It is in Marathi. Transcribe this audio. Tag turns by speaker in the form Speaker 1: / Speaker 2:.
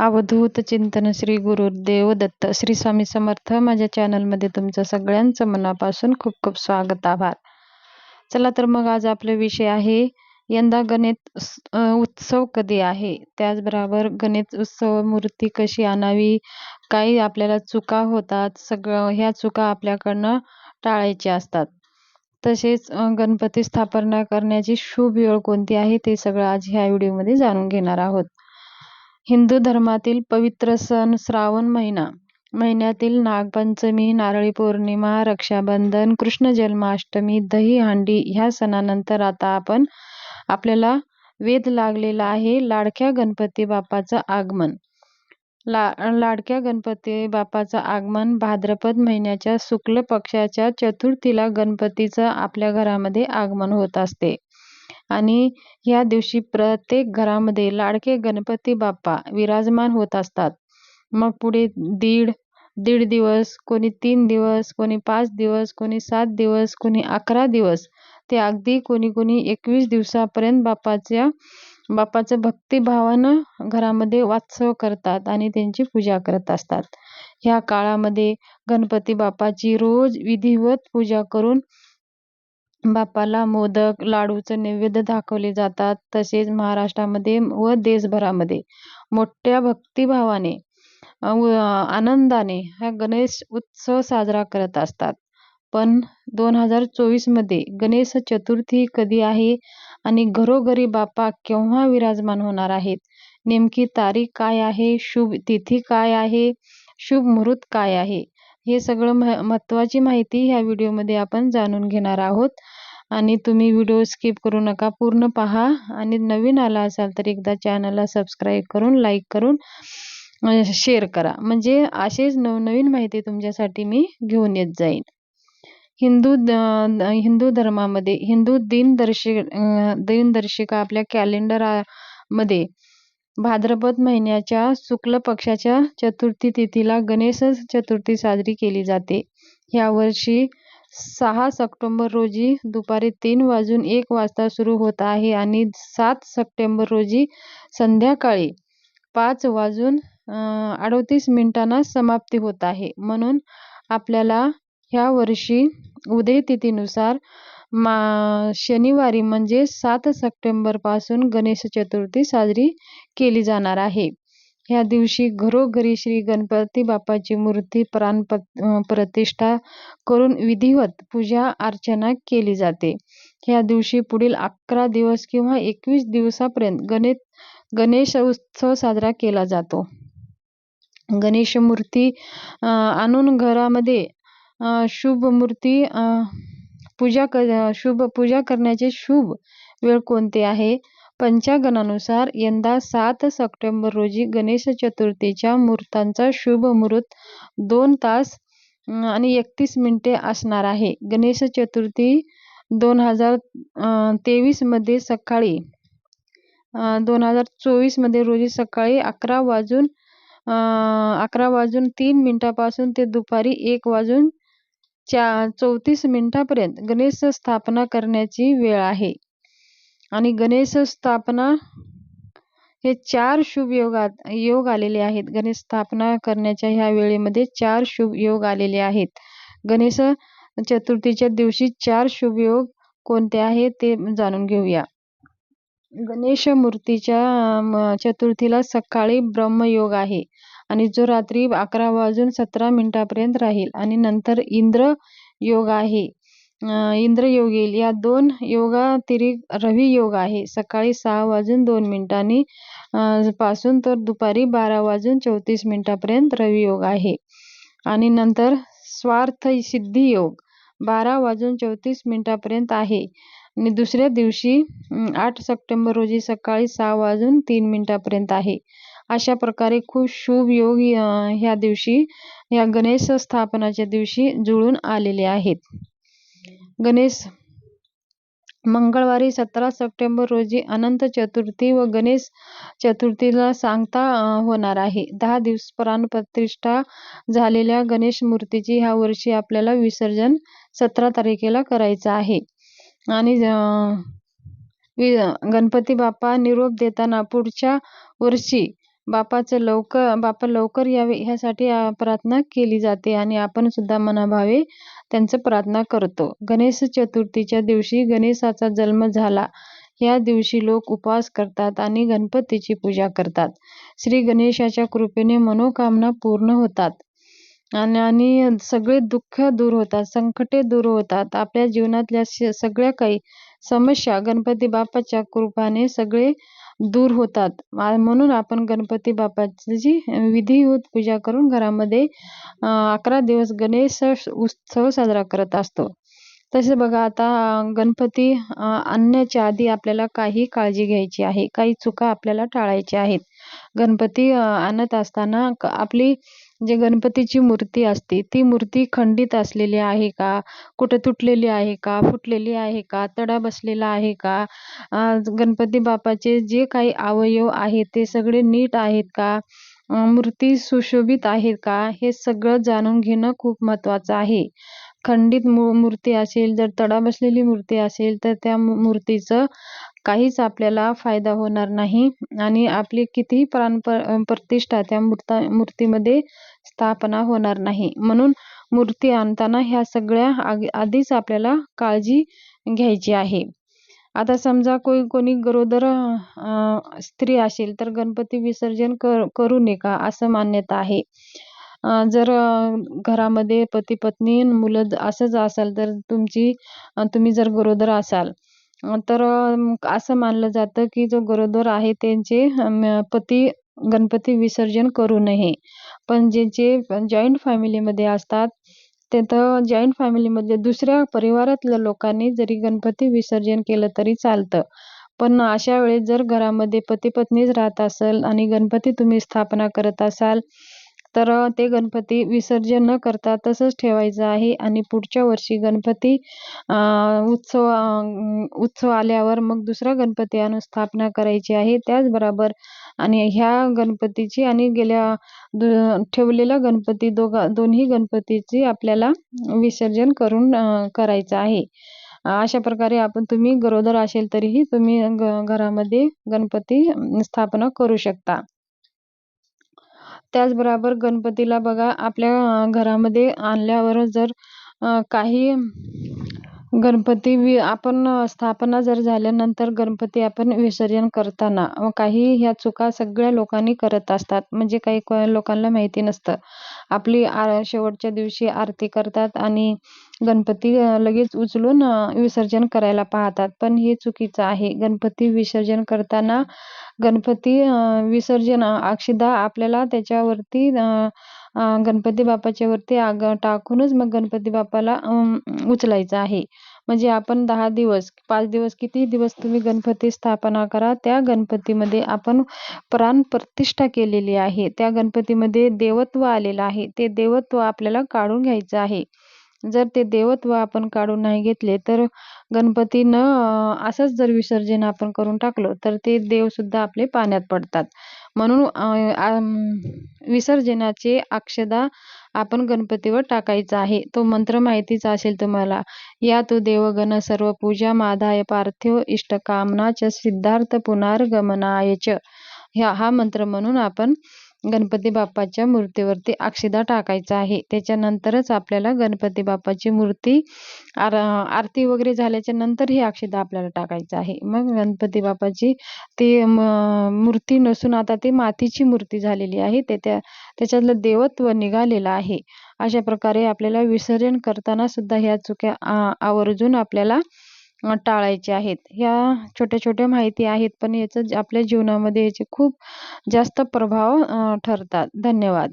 Speaker 1: अवधूत चिंतन श्री गुरुदेव दत्त श्री स्वामी समर्थ. माझ्या चॅनलमध्ये तुमचं सगळ्यांचं मनापासून खूप खूप स्वागत आभार. चला तर मग आज आपला विषय आहे यंदा गणेश उत्सव कधी आहे? त्याचबरोबर गणेश उत्सव मूर्ती कशी आणावी? काही आपल्याला चुका होतात सगळं ह्या चुका आपल्याकडनं टाळायच्या असतात. तसेच गणपती स्थापना करण्याची शुभ वेळ कोणती आहे? ते सगळं आज ह्या व्हिडिओमध्ये जाणून घेणार आहोत. हिंदू धर्मातील पवित्र सण श्रावण महिना. महिन्यातील नागपंचमी नारळी पौर्णिमा रक्षाबंधन कृष्ण जन्माष्टमी दहीहंडी ह्या सणानंतर आता आपण आपल्याला वेध लागलेला आहे लाडक्या गणपती बाप्पाचं आगमन. ला लाडक्या गणपती बाप्पाचं आगमन भाद्रपद महिन्याच्या शुक्ल पक्षाच्या चतुर्थीला गणपतीचं आपल्या घरामध्ये आगमन होत असते. आणि या दिवशी प्रत्येक घरामध्ये लाडके गणपती बाप्पा विराजमान होत असतात. मग पुढे दीड दीड दिवस कोणी तीन दिवस कोणी पाच दिवस कोणी सात दिवस कोणी अकरा दिवस ते अगदी कोणी कोणी एकवीस दिवसापर्यंत बाप्पाच्या बाप्पाचं भक्तिभावानं घरामध्ये वात्सव करतात आणि त्यांची पूजा करत असतात. ह्या काळामध्ये गणपती बाप्पाची रोज विधिवत पूजा करून बाप्पाला मोदक लाडूचं नैवेद्य दाखवले जातात तसेच महाराष्ट्रामध्ये व देशभरामध्ये. मोठ्या भक्तिभावाने आनंदाने हा गणेश उत्सव साजरा करत असतात. पण दोन हजार चोवीसमध्ये गणेश चतुर्थी कधी आहे आणि घरोघरी बाप्पा केव्हा विराजमान होणार आहेत? नेमकी तारीख काय आहे? शुभ तिथी काय आहे? शुभ मुहूर्त काय आहे? हे सगळं महत्त्वाची माहिती ह्या व्हिडिओमध्ये आपण जाणून घेणार आहोत. आणि तुम्ही व्हिडिओ स्किप करू नका पूर्ण पहा. आणि नवीन आला असाल तर एकदा चॅनलला सबस्क्राईब करून लाईक करून शेअर करा. म्हणजे असेच नवनवीन माहिती तुमच्यासाठी मी घेऊन येत जाईन. हिंदू हिंदू धर्मामध्ये हिंदू दिनदर्शि दिनदर्शिका आपल्या कॅलेंडरमध्ये भाद्रपद महिन्याच्या शुक्ल पक्षाच्या चतुर्थी तिथीला गणेश चतुर्थी साजरी केली जाते. यावर्षी सहा सप्टेंबर रोजी दुपारी तीन वाजून एक वाजता सुरू होत आहे आणि सात सप्टेंबर रोजी संध्याकाळी पाच वाजून अडतीस मिनिटांना समाप्ती होत आहे. म्हणून आपल्याला ह्या वर्षी उदयतिथीनुसार मा शनिवारी म्हणजे सात सप्टेंबरपासून गणेश चतुर्थी साजरी केली जाणार आहे. ह्या दिवशी घरोघरी श्री गणपती बाप्पाची मूर्ती प्राण प्रतिष्ठा करून विधिवत पूजा अर्चना केली जाते. ह्या दिवशी पुढील अकरा दिवस किंवा एकवीस दिवसापर्यंत गणेश गणेश उत्सव साजरा केला जातो. गणेश मूर्ती आणून घरामध्ये शुभ मूर्ती पूजा कर शुभ पूजा करण्याचे शुभ वेळ कोणते आहे? पंचांगानुसार यंदा सात सप्टेंबर रोजी गणेश चतुर्थीच्या मुहूर्तांचा शुभ मुहूर्त दोन तास आणि एकतीस मिनिटे असणार आहे. गणेश चतुर्थी दोन हजार तेवीसमध्ये सकाळी दोन हजार चोवीसमध्ये रोजी सकाळी अकरा वाजून अकरा वाजून तीन मिनिटापासून ते दुपारी एक वाजून चा चौतीस मिनिटापर्यंत गणेश स्थापना करण्याची वेळ आहे. आणि गणेश स्थापना हे चार शुभ योगात योग आलेले आहेत. गणेश स्थापना करण्याच्या ह्या वेळेमध्ये चार शुभ योग आलेले आहेत. गणेश चतुर्थीच्या दिवशी चार शुभ योग कोणते आहेत ते जाणून घेऊया. गणेश मूर्तीच्या चतुर्थीला सकाळी ब्रह्मयोग आहे आणि जो रात्री अकरा वाजून सतरा मिनिटापर्यंत राहील आणि नंतर इंद्र योग आहे. इंद्रयोग येईल या दोन योगातिरिक्त रवी योग आहे. सकाळी सहा वाजून दोन मिनिटांनी पासून तर दुपारी बारा वाजून चौतीस मिनिटापर्यंत रवी योग आहे. आणि नंतर स्वार्थ सिद्धी योग बारा वाजून चौतीस मिनिटापर्यंत आहे. आणि दुसऱ्या दिवशी आठ सप्टेंबर रोजी सकाळी सहा वाजून तीन मिनिटापर्यंत आहे. अशा प्रकारे खूप शुभ योग ह्या दिवशी या गणेश स्थापनाच्या दिवशी जुळून आलेले आहेत. गणेश मंगळवारी सतरा सप्टेंबर रोजी अनंत चतुर्थी व गणेश चतुर्थीला सांगता होणार आहे. दहा दिवस प्राणप्रतिष्ठा झालेल्या गणेश मूर्तीची ह्या वर्षी आपल्याला विसर्जन सतरा तारखेला करायचं आहे. आणि गणपती बाप्पा निरोप देताना पुढच्या वर्षी बापाचं लवकर बापा लवकर यावे ह्यासाठी प्रार्थना केली जाते आणि आपण सुद्धा मनाभावे त्यांचं प्रार्थना करतो. गणेश चतुर्थीच्या दिवशी गणेशाचा जन्म झाला. या दिवशी लोक उपवास करतात आणि गणपतीची पूजा करतात. श्री गणेशाच्या कृपेने मनोकामना पूर्ण होतात. आणि आणि सगळे दुःख दूर होतात संकटे दूर होतात. आपल्या जीवनातल्या सगळ्या काही समस्या गणपती बाप्पाच्या कृपाने सगळे दूर होतात. म्हणून आपण गणपती बाप्पाची विधिवत पूजा करून घरामध्ये अकरा दिवस गणेश उत्सव साजरा करत असतो. तसे बघा आता गणपती आणण्याच्या आधी आपल्याला काही काळजी घ्यायची आहे. काही चुका आपल्याला टाळायच्या आहेत. गणपती आणत असताना आपली जे गणपतीची मूर्ती असते ती मूर्ती खंडित असलेली आहे का? कुठं तुटलेली आहे का? फुटलेली आहे का? तडा बसलेला आहे का? गणपती बाप्पाचे जे काही अवयव आहेत ते सगळे नीट आहेत का? मूर्ती सुशोभित आहेत का? हे सगळं जाणून घेणं खूप महत्त्वाचं आहे. खंडित मूर्ती असेल जर तडा बसलेली मूर्ती असेल तर त्या मूर्तीचं काहीच आपल्याला फायदा होणार नाही. आणि आपली कितीही प्राण प्रतिष्ठा त्या मूर्ता मूर्तीमध्ये स्थापना होणार नाही. म्हणून मूर्ती आणताना ह्या सगळ्या आधीच आपल्याला काळजी घ्यायची आहे. आता समजा कोणी कोणी गरोदर स्त्री असेल तर गणपती विसर्जन कर करू नये का असं मान्यता आहे. जर घरामध्ये पती पत्नी मुलं असंच असाल तर तुमची तुम्ही जर गरोदर असाल तर असं मानलं जातं की जो गरोदर आहे त्यांचे पती गणपती विसर्जन करू नये. पण जे जे जॉईंट फॅमिलीमध्ये असतात तिथं जॉईंट फॅमिलीमध्ये दुसऱ्या परिवारातल्या लोकांनी जरी गणपती विसर्जन केलं तरी चालतं. पण अशा वेळेस जर घरामध्ये पती पत्नीच राहत असेल आणि गणपती तुम्ही स्थापना करत असाल तर ते गणपती विसर्जन न करता तसंच ठेवायचं आहे. आणि पुढच्या वर्षी गणपती उत्सव उत्सव आल्यावर मग दुसरा गणपती आणून स्थापना करायची आहे. त्याचबरोबर आणि ह्या गणपतीची आणि गेल्या ठेवलेला गणपती दोघा दोन्ही गणपतीची आपल्याला विसर्जन करून करायचं आहे. अशा प्रकारे आपण तुम्ही गरोदर असेल तरीही तुम्ही घरामध्ये गणपती स्थापना करू शकता. त्याचबरोबर गणपतीला बघा आपल्या घरामध्ये आणल्यावर जर काही गणपती वि आपण स्थापना जर झाल्यानंतर गणपती आपण विसर्जन करताना काही ह्या चुका सगळ्या लोकांनी करत असतात. म्हणजे काही लोकांना माहिती नसतं. आपली आ शेवटच्या दिवशी आरती करतात आणि गणपती लगेच उचलून विसर्जन करायला पाहतात. पण हे चुकीचं आहे. गणपती विसर्जन करताना गणपती विसर्जन अक्षदा आपल्याला त्याच्यावरती गणपती बाप्पाच्या वरती आग टाकूनच मग गणपती बाप्पाला उचलायचं आहे. म्हणजे आपण दहा दिवस पाच दिवस किती दिवस तुम्ही गणपती स्थापना करा त्या गणपतीमध्ये आपण प्राण प्रतिष्ठा केलेली आहे. त्या गणपतीमध्ये देवत्व आलेलं आहे. ते देवत्व आपल्याला काढून घ्यायचं आहे. जर ते देवत्व आपण काढून नाही घेतले तर गणपती न असंच जर विसर्जन आपण करून टाकलो तर ते देवसुद्धा आपले पाण्यात पडतात. म्हणून विसर्जनाचे अक्षदा आपण गणपतीवर टाकायचा आहे. तो मंत्र माहितीच असेल तुम्हाला. या तो देवगण सर्व पूजा माधाय पार्थिव इष्टकामना च सिद्धार्थ पुनर्गमनाय च. ह्या हा मंत्र म्हणून आपण गणपती बाप्पाच्या मूर्तीवरती अक्षदा टाकायचा आहे. त्याच्यानंतरच आपल्याला गणपती बाप्पाची मूर्ती आर आरती वगैरे झाल्याच्यानंतर ही अक्षदा आपल्याला टाकायचं आहे. मग गणपती बाप्पाची ती मूर्ती नसून आता ती मातीची मूर्ती झालेली आहे. ते त्या त्याच्यातलं देवत्व निघालेलं आहे. अशा प्रकारे आपल्याला विसर्जन करताना सुद्धा ह्या चुक्या आवर्जून आपल्याला टाळायचे आहेत. ह्या छोट्या छोट्या माहिती आहेत पण याचं आपल्या जीवनामध्ये याचे खूप जास्त प्रभाव ठरतात. धन्यवाद.